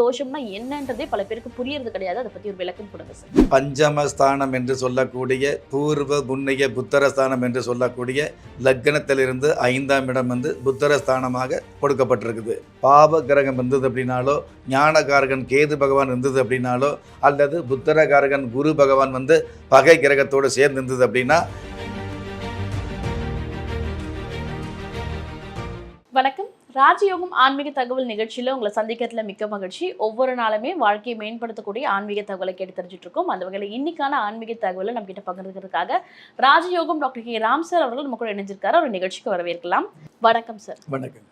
தோஷம்னா என்னன்றதே பல பேருக்கு புரியறது கிடையாது. அதை பத்தி ஒரு விளக்கம் கொடுங்க சார். பஞ்சமஸ்தானம் என்று சொல்லக்கூடிய பூர்வ புண்ணிய புத்தரஸ்தானம் என்று சொல்லக்கூடிய லக்னத்திலிருந்து ஐந்தாம் இடம் வந்து புத்தரஸ்தானமாக கொடுக்கப்பட்டிருக்குது. பாவ கிரகம் இருந்தது அப்படின்னாலோ ஞானகாரகன் கேது பகவான் இருந்தது அப்படின்னாலோ அல்லது புத்தரகாரகன் குரு பகவான் வந்து பகை கிரகத்தோடு சேர்ந்து இருந்தது அப்படின்னா வணக்கம். ராஜயோகம் ஆன்மீக தகவல் நிகழ்ச்சியில உங்களை சந்திக்கிறதுல மிக்க மகிழ்ச்சி. ஒவ்வொரு நாளுமே வாழ்க்கையை மேம்படுத்தக்கூடிய ஆன்மீக தகவலை கேட்டு தெரிஞ்சுட்டு இருக்கோம் அந்த வகையில் இன்னைக்கான ஆன்மீக தகவலை நம்ம கிட்ட பகிர்ந்துக்கிறதுக்காக ராஜயோகம் டாக்டர் கே. ராம் சார் அவர்கள் நம்ம கூட இணைஞ்சிருக்காரு. ஒரு நிகழ்ச்சிக்கு வரவேற்கலாம். வணக்கம் சார். வணக்கம்.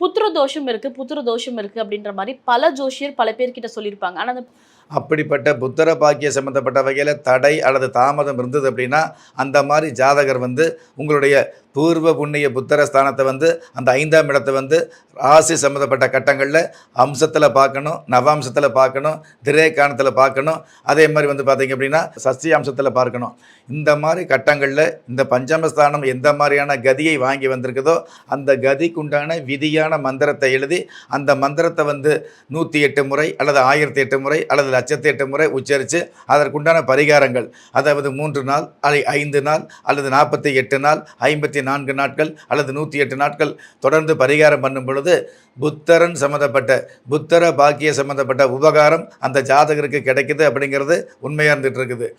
புத்திர தோஷம் இருக்கு புத்திர தோஷம் இருக்கு அப்படின்ற மாதிரி பல ஜோஷியர் பல பேர்கிட்ட சொல்லியிருப்பாங்க. ஆனா அந்த அப்படிப்பட்ட புத்தர பாக்கிய சம்பந்தப்பட்ட வகையில் தடை அல்லது தாமதம் இருந்தது அப்படின்னா அந்த மாதிரி ஜாதகர் வந்து உங்களுடைய பூர்வ புண்ணிய புத்தர ஸ்தானத்தை வந்து அந்த ஐந்தாம் இடத்தை வந்து ராசி சம்மந்தப்பட்ட கட்டங்களில் அம்சத்தில் பார்க்கணும் நவாம்சத்தில் பார்க்கணும் திரேகானத்தில் பார்க்கணும். அதே மாதிரி வந்து பார்த்திங்க அப்படின்னா சஷ்டி அம்சத்தில் பார்க்கணும். இந்த மாதிரி கட்டங்களில் இந்த பஞ்சமஸ்தானம் எந்த மாதிரியான கதியை வாங்கி வந்திருக்குதோ அந்த கதிக்குண்டான விதியான மந்திரத்தை எழுதி அந்த மந்திரத்தை வந்து நூற்றி எட்டு முறை அல்லது ஆயிரத்தி எட்டு முறை அல்லது லட்சத்தி எட்டு முறை உச்சரித்து அதற்குண்டான பரிகாரங்கள். அதாவது மூன்று நாள் அல்லது ஐந்து நாள் அல்லது நாற்பத்தி எட்டு நாள் ஐம்பத்தி நான்கு நாட்கள் அல்லது நூற்றி எட்டு நாட்கள் தொடர்ந்து பரிகாரம் பண்ணும் பொழுது புத்தரன் சம்மந்தப்பட்ட புத்தர பாக்கிய சம்மந்தப்பட்ட உபகாரம் அந்த ஜாதகருக்கு கிடைக்குது அப்படிங்கிறது உண்மையாக இருந்துகிட்டு இருக்குது.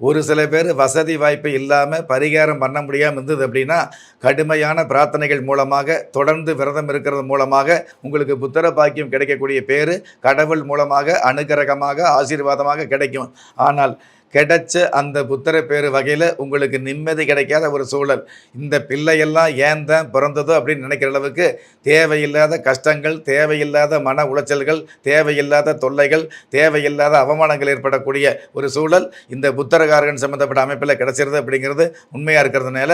ஒரு சில பேர் வசதி வாய்ப்பு இல்லாமல் பரிகாரம் பண்ண முடியாமல் இருந்தது அப்படின்னா கடுமையான பிரார்த்தனைகள் மூலமாக தொடர்ந்து விரதம் இருக்கிறது மூலமாக உங்களுக்கு புத்தர பாக்கியம் கிடைக்கக்கூடிய பேர் கடவுள் மூலமாக அனுகிரகமாக ஆசீர்வாதமாக கிடைக்கும். ஆனால் கிடைச்ச அந்த புத்திர பேர் வகையில் உங்களுக்கு நிம்மதி கிடைக்காத ஒரு சூழல். இந்த பிள்ளையெல்லாம் ஏன் தான் பிறந்ததோ அப்படின்னு நினைக்கிற அளவுக்கு தேவையில்லாத கஷ்டங்கள் தேவையில்லாத மன உளைச்சல்கள் தேவையில்லாத தொல்லைகள் தேவையில்லாத அவமானங்கள் ஏற்படக்கூடிய ஒரு சூழல் இந்த புத்தரகாரகன் சம்மந்தப்பட்ட அமைப்பில் கிடைச்சிருது அப்படிங்கிறது உண்மையாக இருக்கிறதுனால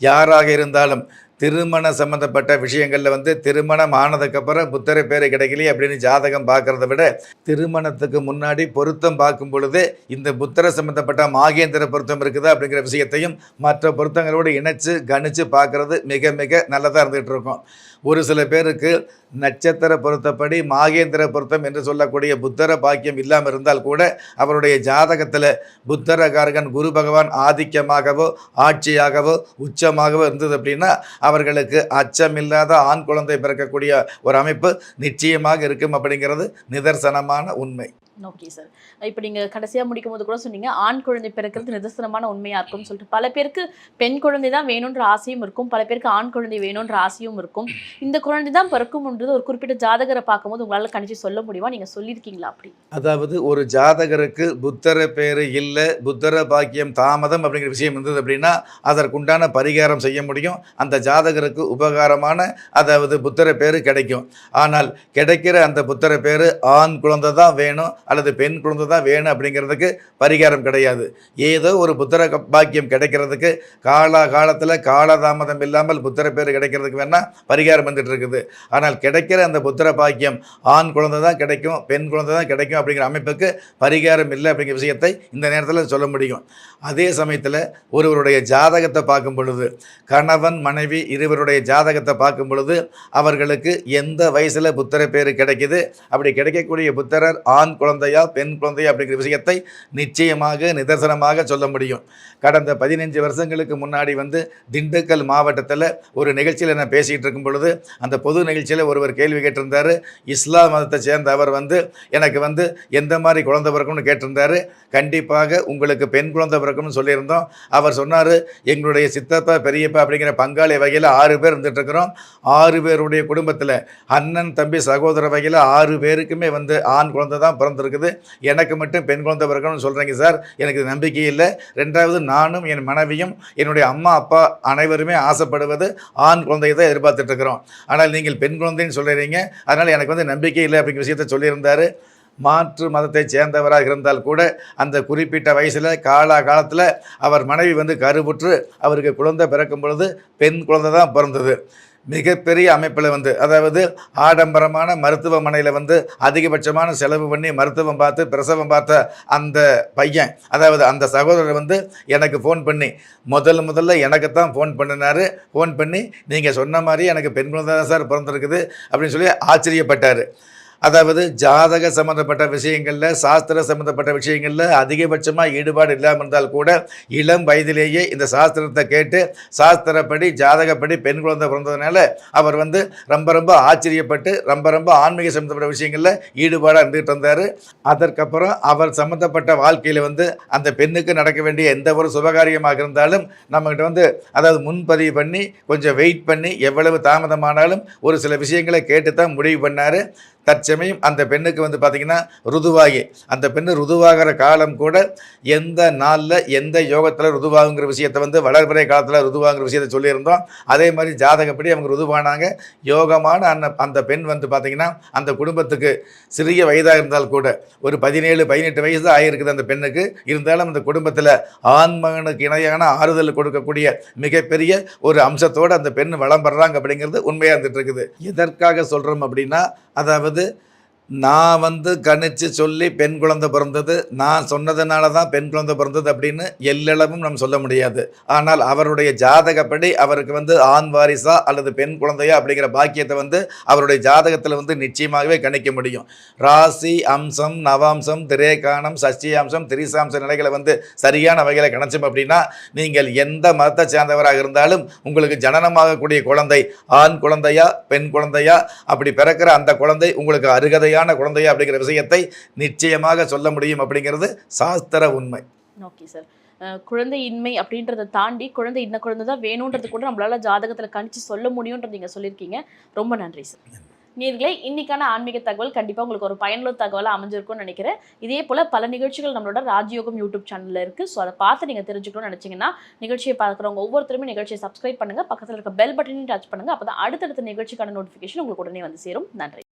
யாராக இருந்தாலும் திருமண சம்மந்தப்பட்ட விஷயங்களில் வந்து திருமணம் ஆனதுக்கப்புறம் புத்தரை பேர் கிடைக்கலையே அப்படின்னு ஜாதகம் பார்க்குறத விட திருமணத்துக்கு முன்னாடி பொருத்தம் பார்க்கும் பொழுது இந்த புத்தரை சம்மந்தப்பட்ட மாகேந்திர பொருத்தம் இருக்குதா அப்படிங்கிற விஷயத்தையும் மற்ற பொருத்தங்களோடு இணைச்சு கணிச்சு பார்க்கறது மிக மிக நல்லதாக இருந்துகிட்டு இருக்கும். ஒரு சில பேருக்கு நட்சத்திர பொருத்தப்படி மாகேந்திர பொருத்தம் என்று சொல்லக்கூடிய புத்தர பாக்கியம் இல்லாமல் இருந்தால் கூட அவருடைய ஜாதகத்தில் புத்தரகாரகன் குரு பகவான் ஆதிக்கமாகவோ ஆட்சியாகவோ உச்சமாகவோ இருந்தது அப்படின்னா அவர்களுக்கு அச்சமில்லாத ஆண் குழந்தை பிறக்கக்கூடிய ஒரு அமைப்பு நிச்சயமாக இருக்கும் அப்படிங்கிறது நிதர்சனமான உண்மை. ஓகே சார் இப்போ நீங்கள் கடைசியாக முடிக்கும் போது கூட சொன்னீங்க ஆண் குழந்தை பிறக்கிறது நிதர்சனமான உண்மையாக இருக்கும்னு சொல்லிட்டு. பல பேருக்கு பெண் குழந்தை தான் வேணுன்ற ஆசையும் இருக்கும் பல பேருக்கு ஆண் குழந்தை வேணுன்ற ஆசையும் இருக்கும். இந்த குழந்தை தான் பிறக்கும்ன்றது ஒரு குறிப்பிட்ட ஜாதகரை பார்க்கும்போது உங்களால் கணிச்சு சொல்ல முடியுமா? நீங்கள் சொல்லியிருக்கீங்களா அப்படி? அதாவது ஒரு ஜாதகருக்கு புத்தர பேர் இல்லை புத்தர பாக்கியம் தாமதம் அப்படிங்கிற விஷயம் இருந்தது அப்படின்னா அதற்குண்டான பரிகாரம் செய்ய முடியும். அந்த ஜாதகருக்கு உபகாரமான அதாவது புத்தர பேர் கிடைக்கும். ஆனால் கிடைக்கிற அந்த புத்தர பேர் ஆண் குழந்தை தான் வேணும் அல்லது பெண் குழந்தை தான் வேணும் அப்படிங்கிறதுக்கு பரிகாரம் கிடையாது. ஏதோ ஒரு புத்திர பாக்கியம் கிடைக்கிறதுக்கு காலா காலத்தில் காலதாமதம் இல்லாமல் புத்தர பேர் கிடைக்கிறதுக்கு வேணால் பரிகாரம் வந்துட்டு இருக்குது. ஆனால் கிடைக்கிற அந்த புத்திர பாக்கியம் ஆண் குழந்தை தான் கிடைக்கும் பெண் குழந்தை தான் கிடைக்கும் அப்படிங்கிற அமைப்புக்கு பரிகாரம் இல்லை அப்படிங்கிற விஷயத்தை இந்த நேரத்தில் சொல்ல முடியும். அதே சமயத்தில் ஒருவருடைய ஜாதகத்தை பார்க்கும் பொழுது கணவன் மனைவி இருவருடைய ஜாதகத்தை பார்க்கும் பொழுது அவர்களுக்கு எந்த வயசில் புத்திர பேர் கிடைக்குது? அப்படி கிடைக்கக்கூடிய புத்திரர் ஆண் குழந்தையா பெண் குழந்தையா அப்படிங்கிற விஷயத்தை நிச்சயமாக நிதர்சனமாக சொல்ல முடியும். கடந்த பதினஞ்சு வருஷங்களுக்கு முன்னாடி வந்து திண்டுக்கல் மாவட்டத்தில் ஒரு நிகழ்ச்சியில் நான் பேசிகிட்டு இருக்கும் பொழுது அந்த பொது நிகழ்ச்சியில் ஒருவர் கேள்வி கேட்டிருந்தார். இஸ்லாம் மதத்தை சேர்ந்த அவர் வந்து எனக்கு வந்து எந்த மாதிரி குழந்தை பிறக்கும்னு கேட்டிருந்தாரு. கண்டிப்பாக உங்களுக்கு பெண் குழந்தை பிறக்கும்னு சொல்லியிருந்தோம். அவர் சொன்னார் எங்களுடைய சித்தப்பா பெரியப்பா அப்படிங்கிற பங்காளி வகையில் ஆறு பேர் இருந்துகிட்ருக்கிறோம் ஆறு பேருடைய குடும்பத்தில் அண்ணன் தம்பி சகோதர வகையில் ஆறு பேருக்குமே வந்து ஆண் குழந்தை தான் இருக்குது. எனக்கு மட்டும் பெண் குழந்தை பிறக்கணும்னு சொல்கிறீங்க சார். எனக்கு இது நம்பிக்கை இல்லை. ரெண்டாவது நானும் என் மனைவியும் என்னுடைய அம்மா அப்பா அனைவருமே ஆசைப்படுவது ஆண் குழந்தையை தான் எதிர்பார்த்துட்ருக்குறோம் ஆனால் நீங்கள் பெண் குழந்தைன்னு சொல்கிறீங்க அதனால் எனக்கு வந்து நம்பிக்கை இல்லை அப்படிங்கிற விஷயத்த சொல்லியிருந்தார். மாற்று மதத்தை சேர்ந்தவராக இருந்தால் கூட அந்த குறிப்பிட்ட வயசில் காலா காலத்தில் அவர் மனைவி வந்து கருவுற்று அவருக்கு குழந்தை பிறக்கும் பொழுது பெண் குழந்தை தான் பிறந்தது. மிகப்பெரிய அமைப்பில் வந்து அதாவது ஆடம்பரமான மருத்துவமனையில் வந்து அதிகபட்சமான செலவு பண்ணி மருத்துவம் பார்த்து பிரசவம் பார்த்த அந்த பையன் அதாவது அந்த சகோதரர் வந்து எனக்கு ஃபோன் பண்ணி முதல் முதல்ல எனக்கு தான் ஃபோன் பண்ணினார். ஃபோன் பண்ணி நீங்கள் சொன்ன மாதிரி எனக்கு பெண் குழந்தை தான் சார் பிறந்திருக்குது அப்படின்னு சொல்லி ஆச்சரியப்பட்டார். அதாவது ஜாதக சம்மந்தப்பட்ட விஷயங்களில் சாஸ்திர சம்மந்தப்பட்ட விஷயங்களில் அதிகபட்சமாக ஈடுபாடு இல்லாமல் இருந்தால் கூட இளம் வயதிலேயே இந்த சாஸ்திரத்தை கேட்டு சாஸ்திரப்படி ஜாதகப்படி பெண் குழந்தை பிறந்ததுனால அவர் வந்து ரொம்ப ரொம்ப ஆச்சரியப்பட்டு ரொம்ப ரொம்ப ஆன்மீக சம்மந்தப்பட்ட விஷயங்களில் ஈடுபாடாக இருந்துகிட்டு இருந்தார். அதற்கப்புறம் அவர் சம்மந்தப்பட்ட வாழ்க்கையில் வந்து அந்த பெண்ணுக்கு நடக்க வேண்டிய எந்த ஒரு சுபகாரியமாக இருந்தாலும் நம்மகிட்ட வந்து அதாவது முன்பதிவு பண்ணி கொஞ்சம் வெயிட் பண்ணி எவ்வளவு தாமதமானாலும் ஒரு சில விஷயங்களை கேட்டு தான் முடிவு பண்ணார். தற்சமயம் அந்த பெண்ணுக்கு வந்து பார்த்திங்கன்னா ருதுவாகி. அந்த பெண்ணு ருதுவாகிற காலம் கூட எந்த நாளில் எந்த யோகத்தில் ருதுவாகுங்கிற விஷயத்தை வந்து வளர்பிறை காலத்தில் ருதுவாங்கிற விஷயத்தை சொல்லியிருந்தோம். அதே மாதிரி ஜாதகப்படி அவங்க ருதுவானாங்க. யோகமான அந்த அந்த பெண் வந்து பார்த்திங்கன்னா அந்த குடும்பத்துக்கு சிறிய வயதாக இருந்தால் கூட ஒரு பதினேழு பதினெட்டு வயசு தான் ஆகியிருக்குது அந்த பெண்ணுக்கு. இருந்தாலும் அந்த குடும்பத்தில் ஆண்மகனுக்கு இணையான ஆறுதல் கொடுக்கக்கூடிய மிகப்பெரிய ஒரு அம்சத்தோடு அந்த பெண் வளம் பெறாங்க அப்படிங்கிறது உண்மையாக இருந்துட்டு இருக்குது. எதற்காக சொல்கிறோம் அப்படின்னா அதாவது வருது நான் வந்து கணிச்சு சொல்லி பெண் குழந்தை பிறந்தது நான் சொன்னதுனால தான் பெண் குழந்தை பிறந்தது அப்படின்னு எல்லளவும் நம்ம சொல்ல முடியாது. ஆனால் அவருடைய ஜாதகப்படி அவருக்கு வந்து ஆண் வாரிசா அல்லது பெண் குழந்தையா அப்படிங்கிற பாக்கியத்தை வந்து அவருடைய ஜாதகத்தில் வந்து நிச்சயமாகவே கணிக்க முடியும். ராசி அம்சம் நவாம்சம் திரேகானம் சஷ்டியாம்சம் திரிசாம்ச நிலைகளை வந்து சரியான வகையில் கணிச்சோம் அப்படின்னா நீங்கள் எந்த மதத்தை சேர்ந்தவராக இருந்தாலும் உங்களுக்கு ஜனனமாகக்கூடிய குழந்தை ஆண் குழந்தையா பெண் குழந்தையா அப்படி பிறக்கிற அந்த குழந்தை உங்களுக்கு அருகதையான குழந்தையா அப்படிங்கிற விஷயத்தை நிச்சயமாக சொல்ல முடியும் அப்படிங்கிறது சாஸ்திர உண்மை. ஓகே சார் குழந்தையின்மை அப்படின்றத தாண்டி குழந்தை இன்ன குழந்தை தான் வேணுன்றது கூட நம்மளால ஜாதகத்தில் கணிச்சு சொல்ல முடியும்ன்றது நீங்க சொல்லியிருக்கீங்க. ரொம்ப நன்றி சார் நேர்களே இன்னைக்கான ஆன்மீக தகவல் கண்டிப்பாக உங்களுக்கு ஒரு பயனுள்ள தகவலாக அமைஞ்சிருக்கும்னு நினைக்கிறேன். இதே போல பல நிகழ்ச்சிகள் நம்மளோட ராஜயோகம் யூடியூப் சேனலில் இருக்கு. ஸோ அதை பார்த்து நீங்கள் தெரிஞ்சுக்கணும்னு நினைச்சீங்கன்னா நிகழ்ச்சியை பார்க்குறவங்க ஒவ்வொருத்தருமே நிகழ்ச்சியை சப்ஸ்கிரைப் பண்ணுங்க. பக்கத்தில் இருக்க பெல் பட்டனையும் டச் பண்ணுங்க. அப்பதான் அடுத்தடுத்த நிகழ்ச்சிக்கான நோட்டிஃபிகேஷன் உங்களுக்கு உடனே வந்து சேரும். நன்றி.